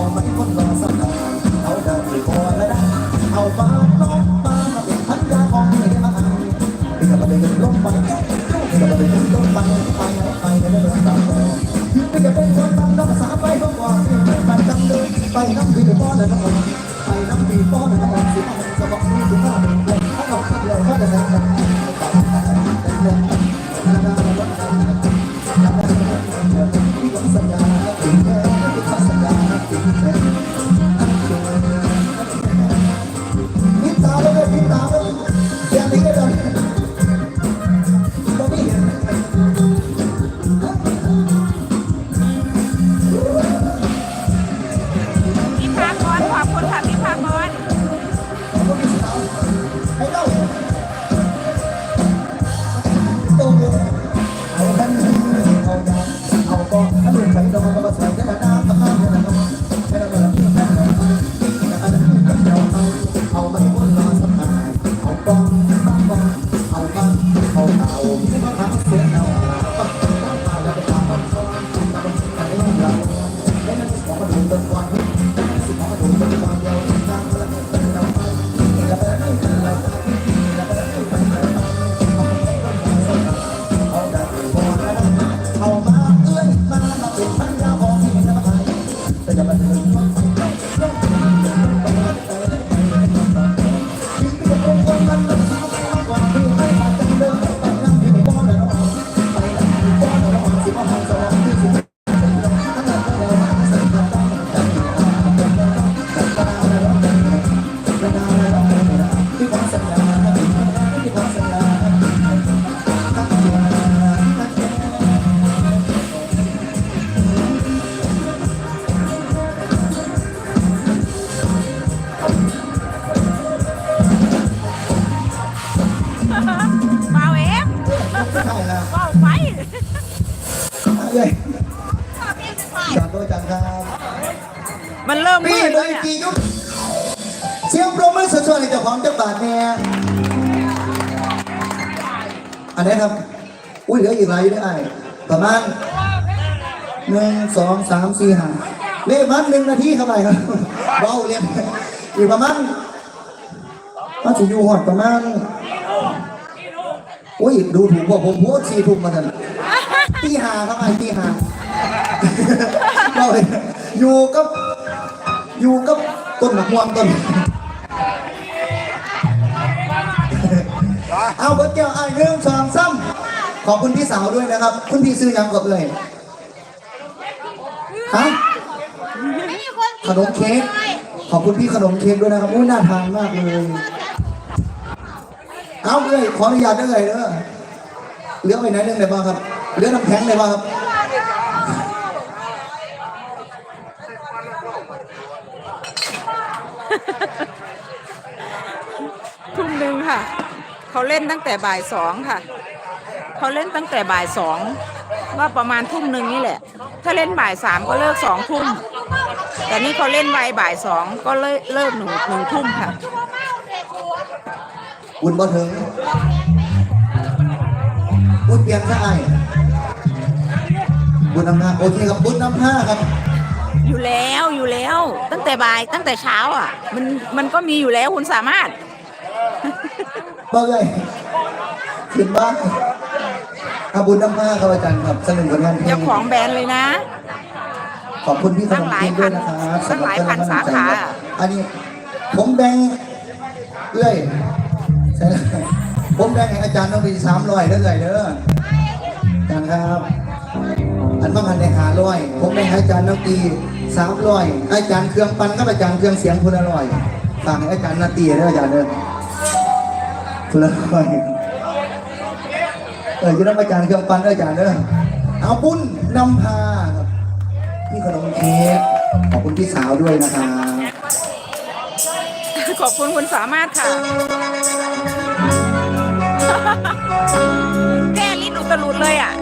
เอาไหมคนรอสักหน่อยเอาเดินไปก่อนแล้วนะเอาฟ้าลงมามาเป็นพันยาของเมียมาให้พี่ก็มาเป็นลมไปพี่ก็มาเป็นลมไปไปไปไปได้เลยตามต่อพี่ก็เป็นคนตามน้องสาวไปก็บอกพี่ไปจำเลยไปน้ำพี่ก็ป้อนแล้วน้องไปน้ำพี่ป้อนแล้วน้องสิเอาสะบอกนี่ถึงห้าเป็นคนถ้าเราขับเร็วก็จะแซงกันพี่ก็สัญญาาถึ บ้ จอดตัวจังครับมันเริ่มมืพี่ดเลแล้วยเนี่ยกี่ยุคเสียงปรบมือสดๆให้เจ้าของจังหวัดเนี่ยอันนี้ครับ อุ้ยเหลืออีกหลายอยู่ได้ประมาณหนึ่งสองสามสี่ห้าเลขมันหนึ่งนาทีเข้าไปครับเบาเรียนอีกประมาณมันจะอยู่หอดประมาณอุ้ยดูถูกว่าผมโพสต์สี่ทุ่มมาทันตีห้าครับไอ้ตีห้า เราเลยอยู่กับอยู่กับต้นมะม่วงต้น เอาเบิร์ดแก้วไอ้เรื่องสองซ้ำขอบคุณพี่สาวด้วยนะครับ คุณพี่ซื้อยังกับเลยฮะขนมเค้กขอบคุณพี่ขนมเค้กด้วยนะครับอุ้ยน่าทานมากเลย เอาเลยขออนุญาตได้เลยเด้อเหลือไปไหนเรื่องไหนบ้างครับเหลือน้ำแข็งไหนบ้างครับ ทุ่มหนึ่งค่ะ เขาเล่นตั้งแต่บ่ายสองค่ะ เขาเล่นตั้งแต่บ่ายสองว่าประมาณทุ่มหนึ่งนี่แหละ ถ้าเล่นบ่ายสามก็เลิกสองทุ่ม แต่นี่เขาเล่นไวบ่ายสองก็เลิกเลิกหนึ่งหนึ่งทุ่มค่ะบุญบ่ถึงบุญเปลี่ยนซะไอ้บุญนำหน้าโอเคครับบุญนำหน้าครับ อยู่แล้วอยู่แล้ว ตั้งแต่บ่ายตั้งแต่เช้าอะ มันมันก็มีอยู่แล้วคุณสามารถเบิ่งเลยขึ้นบ้านอาบุญนำหน้าครับอาจารย์ครับสนุกผลงานเพลงเจ้าของแบรนด์เลยนะ ขอบคุณพี่ขนมเค้กด้วยนะครับตั้งหลายพันสำรับสาขาอันนี้ ผมแบ่งเอ้ยใช่แล้วผมแบ่งให้อาจารย์ต้องมีสามร้อยเด้อเลยเด้ออาจารย์ครับ อันบางอันในหาร้อย ผมแบ่งให้อาจารย์น้องตีสามร้อยอาจารย์เครื่องปันกับอาจารย์เครื่องเสียงคุณอร่อยฝากให้อาจารย์นาตีเด้ออาจารย์เด้อคุณอร่อยเออจะต้องอาจารย์เครื่องปันเด้ออาจารย์เด้อเอาปุ้นนำพาครับพี่ขนมเค้กขอบคุณพี่สาวด้วยนะครับขอบคุณคุณสามารถค่ะแก้ลิ้นอุตลุดเลยอะ